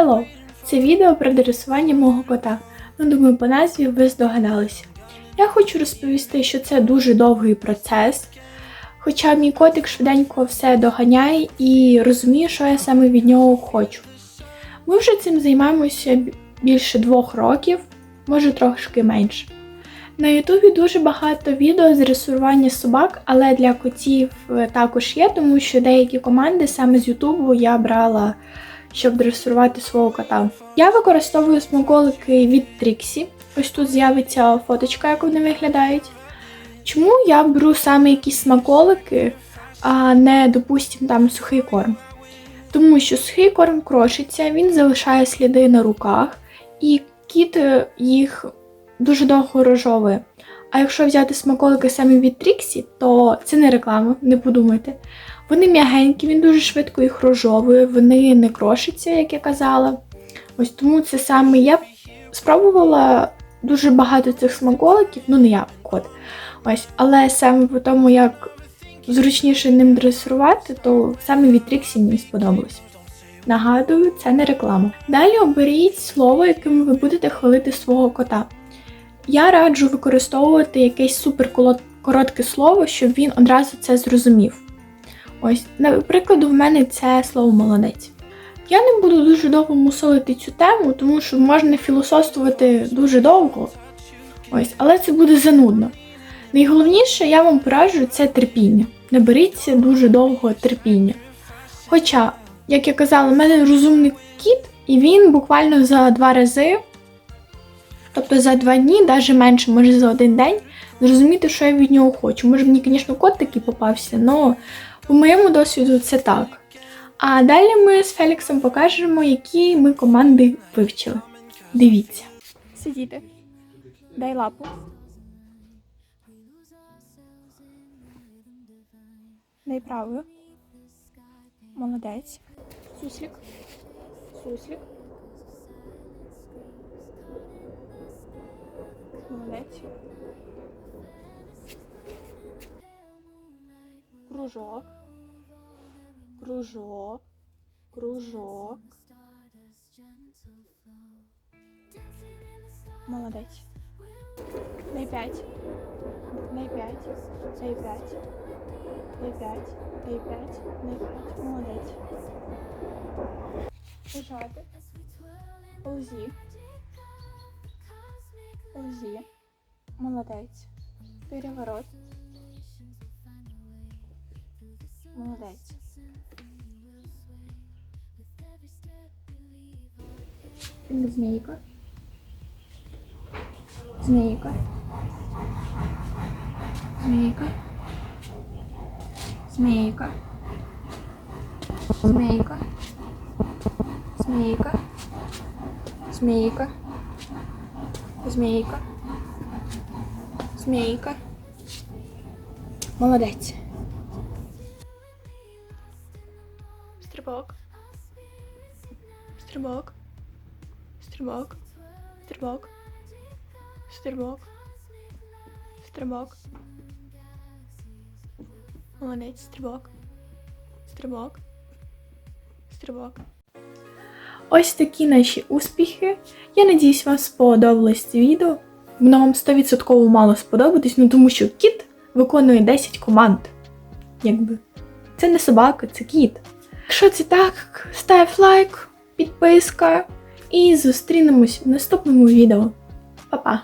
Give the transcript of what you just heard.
Hello! Це відео про дресування мого кота. Ну, думаю, по назві ви здогадалися. Я хочу розповісти, що це дуже довгий процес. Хоча мій котик швиденько все доганяє і розуміє, що я саме від нього хочу. Ми вже цим займаємося більше двох років, може трошки менше. На Ютубі дуже багато відео з дресування собак, але для котів е, також є, тому що деякі команди саме з Ютубу я брала, щоб дресувати свого кота. Я використовую смаколики від Тріксі. Ось тут з'явиться фоточка, як вони виглядають. Чому я беру саме якісь смаколики, а не, допустим, там сухий корм? Тому що сухий корм крошиться, він залишає сліди на руках, і кіт е, їх дуже довго розжовує. А якщо взяти смаколики саме від Тріксі, то це не реклама, не подумайте. Вони м'ягенькі, він дуже швидко їх розжовує, вони не крошаться, як я казала. Ось тому це саме я спробувала дуже багато цих смаколиків, ну не я, кот. Ось, але саме по тому, як зручніше ним дресувати, то саме від Тріксі мені сподобалось. Нагадую, це не реклама. Далі оберіть слово, яким ви будете хвалити свого кота. Я раджу використовувати якесь супер коротке слово, щоб він одразу це зрозумів. Ось, наприклад, в мене це слово молодець. Я не буду дуже довго мусолити цю тему, тому що можна філософствувати дуже довго. Ось, але це буде занудно. Найголовніше, я вам пораджу це терпіння. Наберіться дуже довго терпіння. Хоча, як я казала, в мене розумний кіт, і він буквально за два рази, тобто за два дні, навіть менше, може за один день, зрозуміти, що я від нього хочу. Може, мені, звісно, кот такий попався, але по моєму досвіду це так. А далі ми з Феліксом покажемо, які ми команди вивчили. Дивіться. Сидіти. Дай лапу. Дай правою. Молодець. Суслік. Суслік. Молодець. Кружок. Кружок. Кружок. Молодець. Дай п'ять. Дай п'ять. Дай п'ять. Дай п'ять. Дай п'ять. Дай п'ять. Молодець. Лежати. Ползі. Ползі. Молодець. Переворот. Молодець. Змійка. Змійка. Змійка. Змійка. Змійка. Змійка. Змійка. Змійка. Змійка. Молодець. Стрибок. Стрибок. Стрибок. Стрибок. Стрибок. Стрибок. Молодець, стрибок. Стрибок. Стрибок. Ось такі наші успіхи. Я надіюсь, вам сподобалось це відео. Воно вам 100% мало сподобатись, ну тому що кіт виконує 10 команд. Якби. Це не собака, це кіт. Якщо це так, став лайк, підписка і зустрінемось в наступному відео. Па-па!